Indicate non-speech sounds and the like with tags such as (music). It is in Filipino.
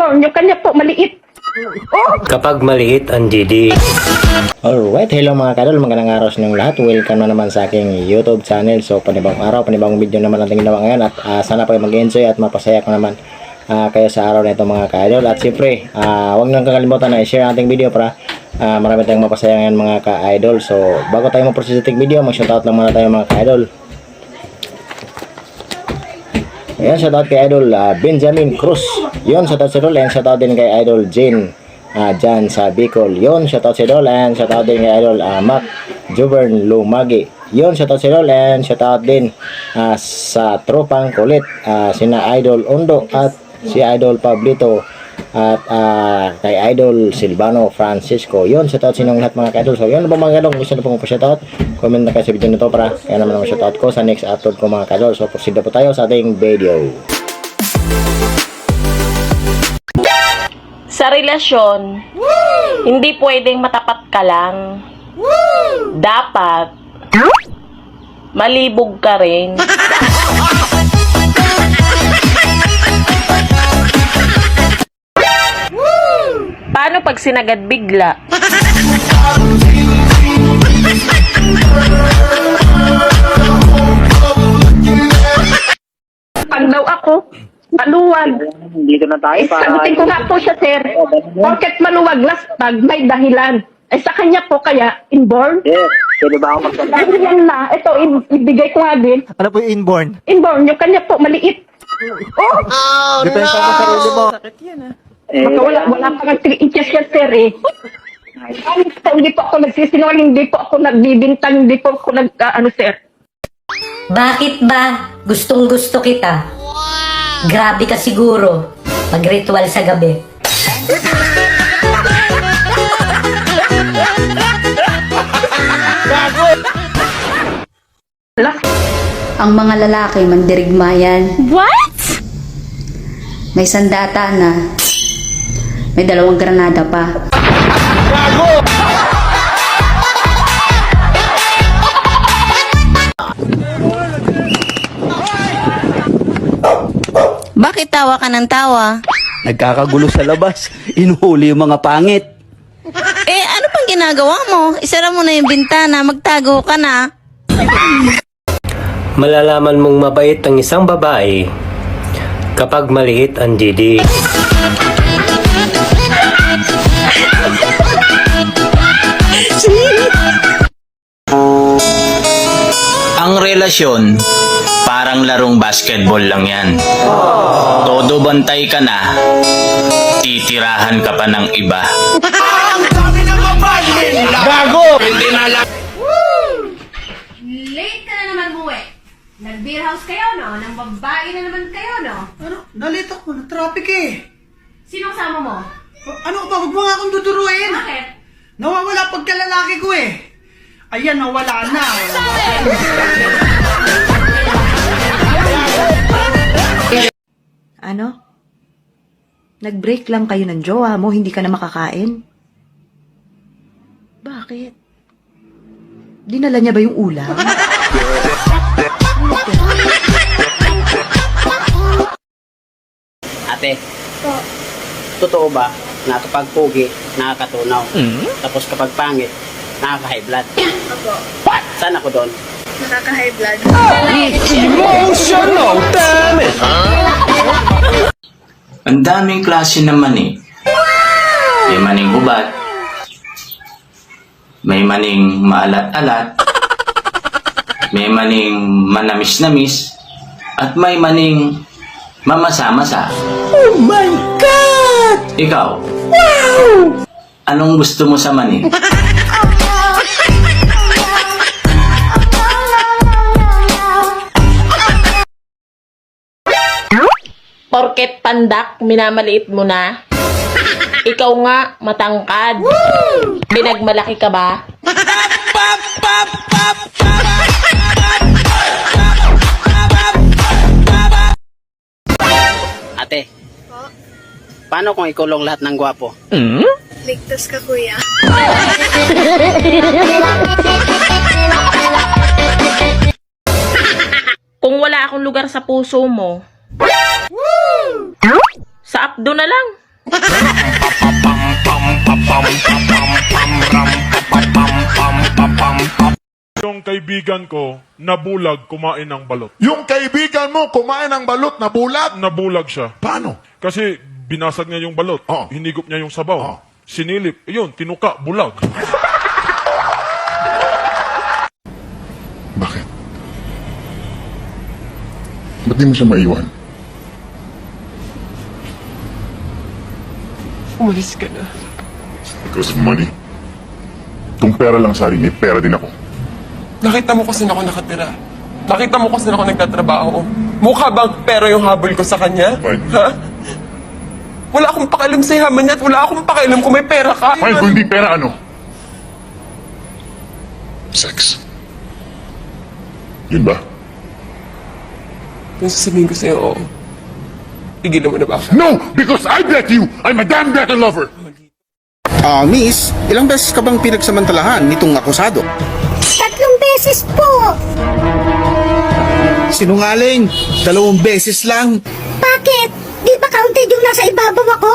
inborn, yung kanya po maliit. Oh, Kapag maliit ang GD. Alright, hello mga kadol, magandang araw sa inyong lahat. Welcome na naman sa aking YouTube channel. So, panibagong araw, panibagong video naman natin ginawa ngayon at ah, sana kayo mag-enjoy at mapasaya ko naman ah, kayo sa araw na ito mga kadol. At siyempre, ah, huwag nang kakalimutan na i-share ang ating video para ah, marami tayong mapasaya ngayon mga ka-idol. So, bago tayo mag-proceed sa ating video, mag-shoutout lang muna tayo mga ka-idol. Ayan, shoutout kay Idol ah, Benjamin Cruz. Yun, shoutout sa Idol. And shoutout din kay Idol Jane ah, Jan sa Bicol. Yun, shoutout sa Idol. And shoutout din kay Idol ah, Mac Juvern Lumagi. Yun, shoutout sa Idol. And shoutout din ah, sa Tropang Kulit. ah, sina Idol Ondo at si Idol Pablito at ah, kay Idol Silvano Francisco. Yun, shoutout sa inyong lahat mga ka-idol. So, yun na ba mga kadol? Kung gusto na pong pa-shoutout, comment na kayo sa video na to para kaya naman ang shoutout ko sa next upload ko mga kadol. So, proceed na po tayo sa ating video. Sa relasyon, hindi pwedeng matapat ka lang. Dapat, malibog ka rin. (laughs) Paano pag sinagad bigla? pag daw ako, maluwag. Dito na tayo Eh, sagutin ko nga po siya, sir. Porket maluwag last pag may dahilan. Eh, sa kanya po kaya, inborn. Yes, pwede ba ako yan na, ito, i- ibigay ko nga din. Ano po yung inborn? Inborn, yung kanya po maliit. Oh, Depende sa sarili mo. Eh, baka wala, wala pa nga 3 inches yan, sir, eh. Ay, hindi po ako nagsisinungaling, hindi po ako nagbibintang, hindi po ako nag, ah, ano, sir. Bakit ba gustong gusto kita? Grabe ka siguro. Mag-ritual sa gabi. Last Ang mga lalaki mandirigma yan. What? May sandata na. May dalawang granada pa. Bakit tawa ka ng tawa? Nagkakagulo sa labas. Inuhuli yung mga pangit. Eh, ano pang ginagawa mo? Isara mo na yung bintana, magtago ka na. Malalaman mong mabait ang isang babae kapag maliit ang GD. Relasyon, parang larong basketball lang yan. Todo bantay ka na, titirahan ka pa ng iba. Late ka na naman buwi. Nag-beer house kayo, no? Nang babae na naman kayo, no? Ano? Nalito ko. Na-traffic eh. Sino kasama mo? Ano ba? Huwag mo nga akong tuturuin. Bakit? Nawawala pagkalalaki ko eh. Ayan, nawala na. Ano? Nag-break lang kayo ng jowa mo, hindi ka na makakain? Bakit? Dinala niya ba yung ulam? (laughs) ate, totoo ba na kapag pugi, nakakatunaw? Tapos kapag pangit, nakaka-high blood? Opo. What? Saan ako doon? Ang daming klase naman eh. May maning ubat, may maning maalat-alat, may maning manamis-namis, at may maning mamasa-masa. Oh my God! Ikaw? Wow! Anong gusto mo sa maning? (laughs) Porket pandak, minamaliit mo na. Ikaw nga, matangkad. Binagmalaki ka ba? Ate, paano kung ikulong lahat ng gwapo? Ligtas ka, kuya. Kung wala akong lugar sa puso mo, sa abdo na lang. Yung kaibigan ko, nabulag kumain ng balot. Yung kaibigan mo kumain ng balot na bulag. Nabulag siya. Paano? Kasi binasag niya yung balot. Oo. Hinigop niya yung sabaw. Oo. Sinilip. Ayun, tinuka, bulag. Bakit? Ba't di mo siya maiwan? Umalis ka na. Because of money. Kung pera lang sa may pera din ako. Nakita mo saan ako nakatira. Nakita mo saan ako nagtatrabaho. Mukha bang pera yung habol ko sa kanya? Fine. Ha? Wala akong pakialam sa yaman niya at wala akong pakialam kung may pera ka. Fine, kung hindi pera ano? Sex. Yun ba? Kung sasabihin ko sa'yo, oo. Hindi naman nabasa. No, because I bet you, I'm a damn better lover. Ah, miss, ilang beses ka bang pinagsamantalahan nitong akusado? Tatlong beses po. Sinungaling, dalawang beses lang. Bakit? Di ba counted yung nasa ibabaw ako?